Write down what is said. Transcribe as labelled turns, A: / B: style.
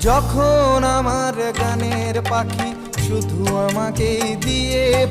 A: যখন আমার গানের পাখি শুধু আমাকে দিয়ে